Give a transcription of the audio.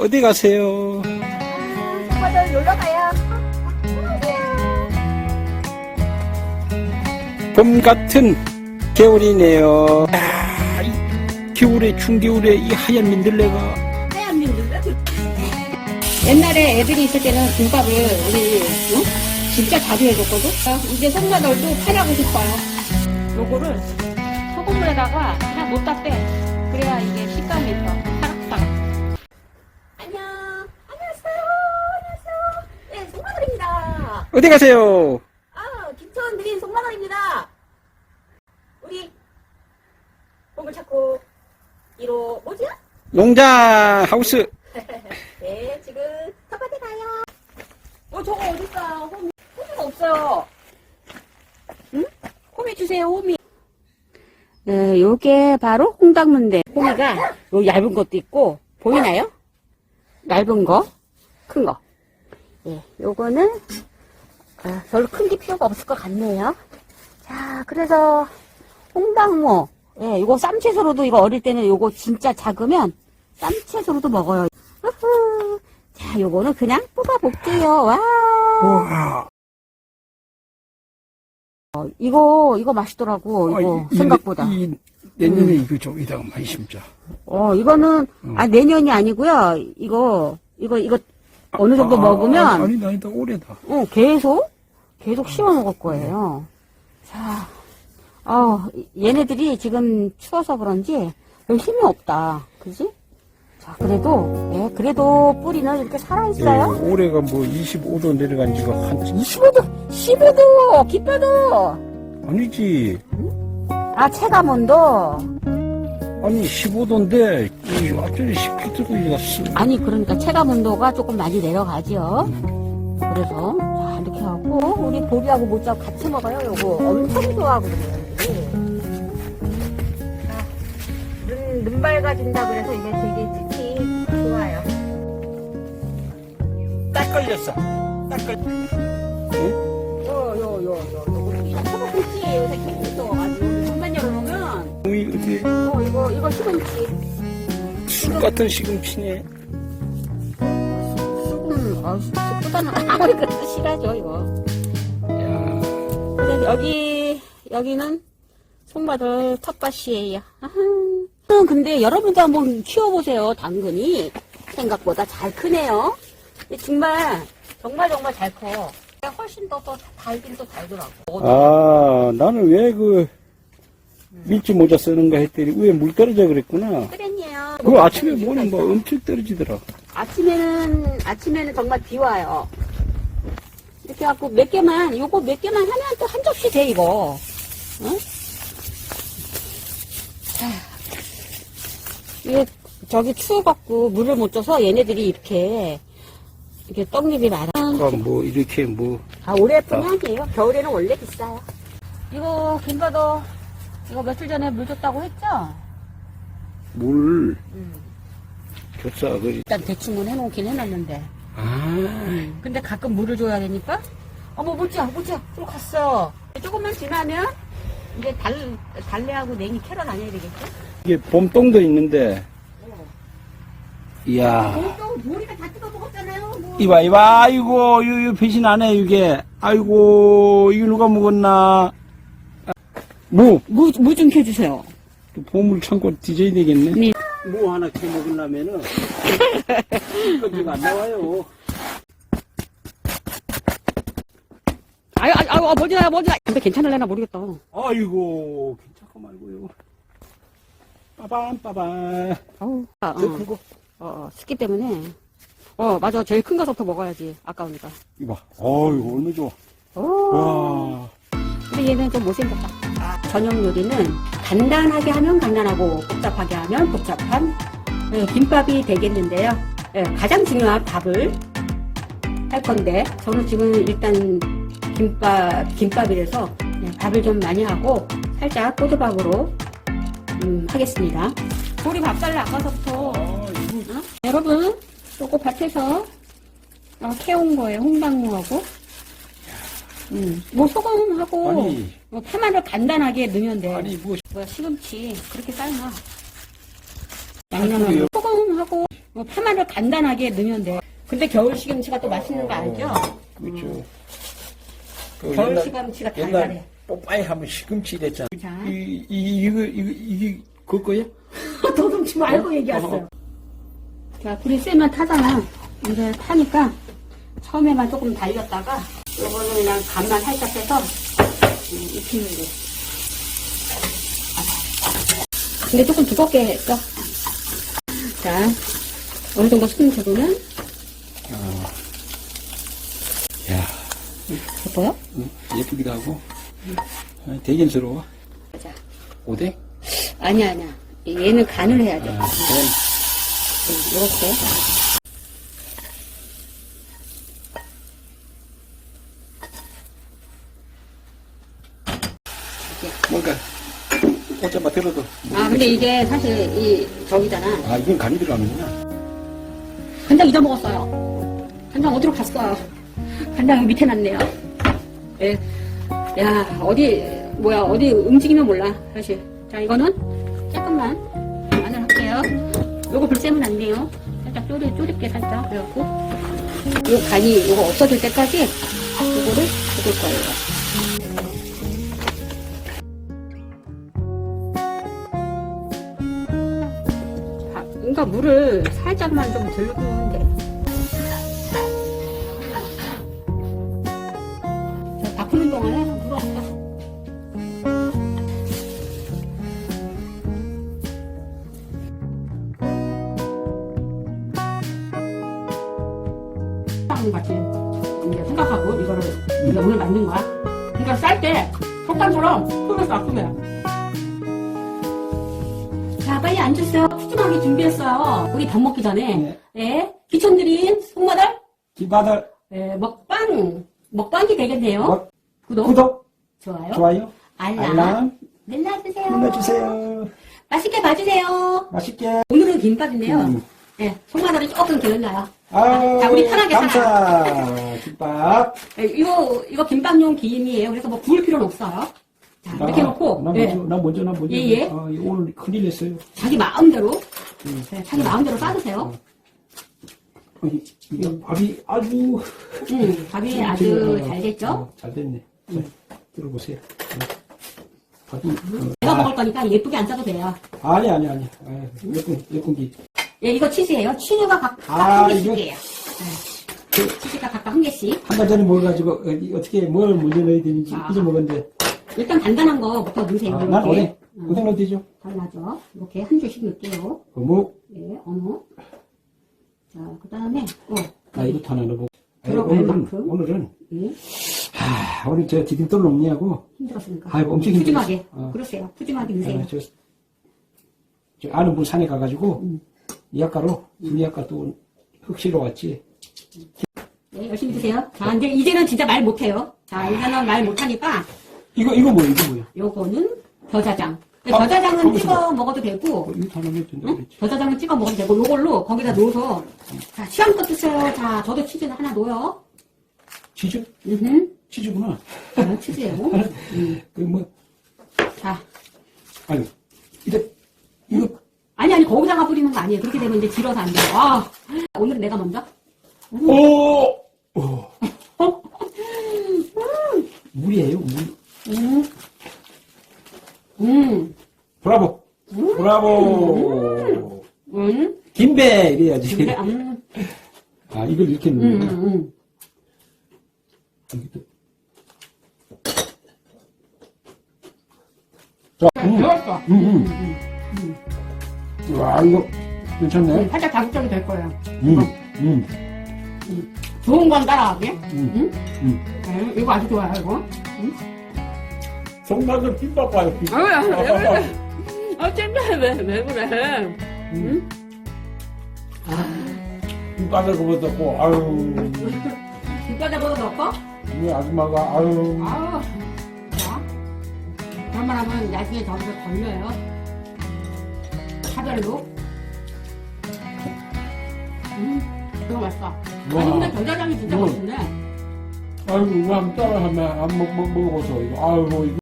어디 가세요? 오빠들 놀러 가요. 봄 같은 겨울이네요. 아, 이 겨울에 충겨울에 이 하얀 민들레가 옛날에 애들이 있을 때는 김밥을 우리 응? 진짜 자주 해줬거든. 이제 손자들도 팔하고 싶어요. 요거를 소금물에다가 그냥 놓다 빼. 그래야 이게 식감이 있어. 어디 가세요? 아, 김천 드린 송마들입니다. 우리 봄을 찾고 1호 뭐지야? 농장 하우스. 네, 지금 텃밭에 가요. 어, 저거 어딨어? 호미. 호미가 없어요. 응? 호미 주세요, 호미. 네, 요게 바로 홍당무인데, 호미가 요 얇은 것도 있고, 보이나요? 얇은 거, 큰 거. 예, 요거는, 아, 별로 큰게 필요가 없을 것 같네요. 자, 그래서, 홍당무. 예, 요거 쌈채소로도 이거 어릴 때는 요거 진짜 작으면 쌈채소로도 먹어요. 우후. 자, 요거는 그냥 뽑아볼게요. 와. 우와. 어, 이거, 이거 맛있더라고. 이거, 아, 이- 이- 생각보다. 이, 내년에 이거 좀 이따가 많이 심자. 어, 이거는, 아, 내년이 아니고요. 이거, 이거, 이거, 어느 정도 아, 먹으면, 아니, 나 이따 올해다. 어, 계속, 계속 씹어 먹을 거예요. 자, 어, 얘네들이 지금 추워서 그런지 별 힘이 없다. 그지? 자, 그래도, 예, 그래도 뿌리는 이렇게 살아 있어요. 예, 올해가 뭐 25도 내려간 지가 한, 15도, 15도, 기뻐도. 아니지. 아, 체감온도. 아니, 15도인데, 이 완전히 18도로 갔어. 아니, 그러니까 체감 온도가 조금 많이 내려가죠. 그래서, 자, 이렇게 하고, 우리 보리하고 모짜하고 같이 먹어요, 요거. 엄청 좋아하거든요, 눈, 눈 밝아진다 그래서 이게 되게 특히 좋아요. 딱 걸렸어. 딱 걸렸어. 요, 요, 요, 요, 요거. 시금치, 요새 술 같은 시금치네. 음, 어, 쑥보다는 아무리 그래도 싫어하죠, 이거. 여기 여기는 송마들 텃밭이에요. 음, 근데 여러분도 한번 키워보세요. 당근이 생각보다 잘 크네요. 정말 정말 정말 잘 커. 훨씬 더또 달긴 또 달더라고. 아, 나는 왜 그, 밀짚 모자 쓰는가 했더니 위에 물 떨어져 그랬구나. 그랬니요. 그 아침에 보니 뭐 엄청 떨어지더라. 아침에는 아침에는 정말 비 와요. 이렇게 갖고 몇 개만 요거 몇 개만 하면 또 한 접시 돼 이거. 응? 자, 이게 저기 추워갖고 물을 못 줘서 얘네들이 이렇게 이렇게 떡잎이 많아. 아, 뭐, 이렇게 뭐, 아 올해뿐이 아니에요. 겨울에는 원래 비싸요. 이거 김바도 이거 며칠 전에 물 줬다고 했죠? 물, 줬어, 그, 일단 대충은 해놓긴 해놨는데. 아, 근데 가끔 물을 줘야 되니까 어머 못지야 못지야 또 갔어 조금만 지나면 이제 달, 달래하고 냉이 캐러 다녀야 되겠죠? 이게 봄동도 있는데, 이야. 또 모리가 다 뜯어 먹었잖아요 뭐. 이봐, 이봐, 아이고, 요, 요 배신 안 해, 이게. 아이고, 이거 누가 먹었나. 아, 무, 무, 무좀 켜주세요 또 보물 창고 뒤져야 되겠네. 네. 무 하나 캐 먹으려면은, 이거 안 나와요. 아유 아유 아유 뭐지나 뭐지나 근데 괜찮을래나 모르겠다 아이고, 괜찮고 말고요. 빠밤, 빠밤. 어우 아, 저 어, 큰 거. 어, 어, 습기 때문에 어 맞아 제일 큰 거부터 먹어야지 아까우니까 이봐. 어이구, 얼마 좋아. 오 와. 근데 얘는 좀 못생겼다. 저녁 요리는 간단하게 하면 간단하고 복잡하게 하면 복잡한 예, 김밥이 되겠는데요. 예, 가장 중요한 밥을 할 건데 저는 지금 일단 김밥 김밥이라서 예, 밥을 좀 많이 하고 살짝 꼬들밥으로 음, 하겠습니다. 우리 밥살래 아까서부터 아, 이거, 어? 여러분 요거 밭에서 어, 캐온 거예요 홍당무하고 음, 뭐 소금하고 아니. 뭐 파마를 간단하게 넣으면 돼 아니, 뭐, 뭐야 시금치 그렇게 삶아? 양념하고 소금하고 뭐 파마를 간단하게 넣으면 돼. 근데 겨울 시금치가 또 맛있는 거 알죠? 그렇죠. 그 겨울 옛날- 시금치가 옛날 달달해. 뽀빠이 하면 시금치 이랬잖아. 자. 이, 이, 이거, 이거, 이게 그 거야? 도둑치 말고 얘기했어요. 자, 불이 세면 타잖아. 이제 타니까 처음에만 조금 달렸다가 요거는 그냥 간만 살짝 해서 음, 익히는 거. 근데 조금 두껍게 했어. 자, 어느 정도 수분 정도는 야 예뻐요? 응, 예쁘기도 하고. 아, 대견스러워. 자, 오뎅? 아니야, 아니야. 얘는 간을 해야 돼. 아, 그건 이렇게. 뭔가 꽃잡아 들어도. 아, 근데 이게 사실 이 저기잖아. 아, 이건 간이 들어가는구나. 간장 잊어먹었어요. 간장 어디로 갔어요? 간장 밑에 놨네요. 예. 야, 어디, 뭐야, 어디 움직이면 몰라, 사실. 자, 이거는 조금만 마늘 할게요. 요거 불 쐬면 안 돼요. 살짝 쪼리, 쪼립게 살짝. 그래갖고, 요 간이, 요거 없어질 때까지 요거를 볶을 거예요. 그러니까 물을 살짝만 좀 들고 돼. 자, 바꾸는 동안에 물 없다. 하는 같이 이제 생각하고 이거를 이제 오늘 만든 거야. 그러니까 쌀때 속담처럼 손을 놔두면 자, 빨리 앉으세요. 푸짐하게 준비했어요. 우리 밥 먹기 전에. 네. 예. 기촌드린 송마달 기바들, 예, 먹방, 먹방이 되겠네요. 뭐, 구독, 구독, 좋아요, 좋아요, 알람, 알람 눌러주세요. 눌러주세요. 맛있게 봐주세요. 맛있게. 오늘은 김밥인데요. 음. 예, 송마달이 조금 기억나요. 아, 자, 우리 편하게 감사. 김밥. 예, 이거, 이거 김밥용 김이에요. 그래서 뭐 구울 필요는 없어요. 자, 이렇게 나, 놓고, 나 예, 먼저, 나 먼저, 나 먼저. 예, 예. 아, 이거 오늘 큰일 났어요. 자기 마음대로, 음. 예, 자기 마음대로 싸주세요. 어, 이- 이거 밥이 아주. 음, 밥이 아주 지금, 어, 잘 됐죠? 어, 잘 됐네. 자, 들어보세요. 어. 밥이. 어, 제가 아, 먹을 거니까 예쁘게 안 싸도 돼요. 아니, 아니, 아니. 아, 예쁜, 예쁜기. 예, 이거 치즈예요. 치즈가 각각 아, 한 이거- 개씩이에요. 네. 치즈가 각각 한 개씩. 한 달 전에 먹어가지고, 어, 이- 어떻게, 뭘 먼저 넣어야 되는지 아. 잊어먹었는데. 일단 간단한 거부터 넣으세요. 아, 이렇게. 난 오뎅 넣어도 되죠? 달라져. 이렇게 한 줄씩 넣을게요. 어묵. 예, 어묵. 자, 그 다음에, 어, 아, 이것도 하나 넣어보고. 아니, 들어갈 오늘은, 만큼. 오늘은, 예, 하, 오늘 저 디딤돌 놈니하고, 힘들었으니까. 아이고, 엄청 힘들었어. 푸짐하게. 어. 그러세요. 푸짐하게 넣으세요. 아, 저, 저 아는 분 산에 가가지고, 음. 이 아까로, 이 아까 또 흑시로 왔지. 네, 열심히 드세요. 자, 이제, 이제는 진짜 말 못해요. 자, 이제는 말 못하니까, 이거, 이거 뭐야, 이거 뭐야? 요거는 겨자장. 근데 아, 겨자장은 거기서 찍어 먹어도 되고, 어, 이거 다 넣으면 된다 응? 그랬지. 겨자장은 찍어 먹어도 되고, 요걸로 거기다 넣어서, 자, 취향껏 드세요. 자, 저도 치즈는 하나 넣어요. 치즈? 음, 치즈구나. 자, 치즈예요. 음, 그 뭐, 자, 아유, 이래, 이거, 아니, 아니, 거기다가 뿌리는 거 아니에요. 그렇게 되면 이제 질어서 안 돼요. 아, 오늘은 내가 먼저. 오! 오! 물이에요, 물. 음, 음, 브라보! 브라보! 음, 김배! 이래야지. 그래, 음, 아, 이걸 이렇게 음, 넣는 거야. 음, 음. 자, 음, 배웠어. 음, 음. 와, 이거 괜찮네. 음, 살짝 자극적이 될 거예요. 음, 음, 좋은 건 따라하게. 음, 음? 음. 네, 이거 아주 좋아요, 이거. 송나들 김밥 봐요, 김밥. 아, 왜 그래? 아, 잼배, 왜, 왜 그래? 음? 김밥을 그거 넣고, 아유, 김밥에보다 넣고? 이 아줌마가, 아유. 아우, 자. 그런 말 하면 나중에 저한테 걸려요. 차별로. 음, 이거 맛있어. 와. 아니, 근데 겨자장이 진짜 음. 맛있네. 아유, 이거 한번 따라하면 안 먹, 먹, 먹어서, 이거, 아유, 이거.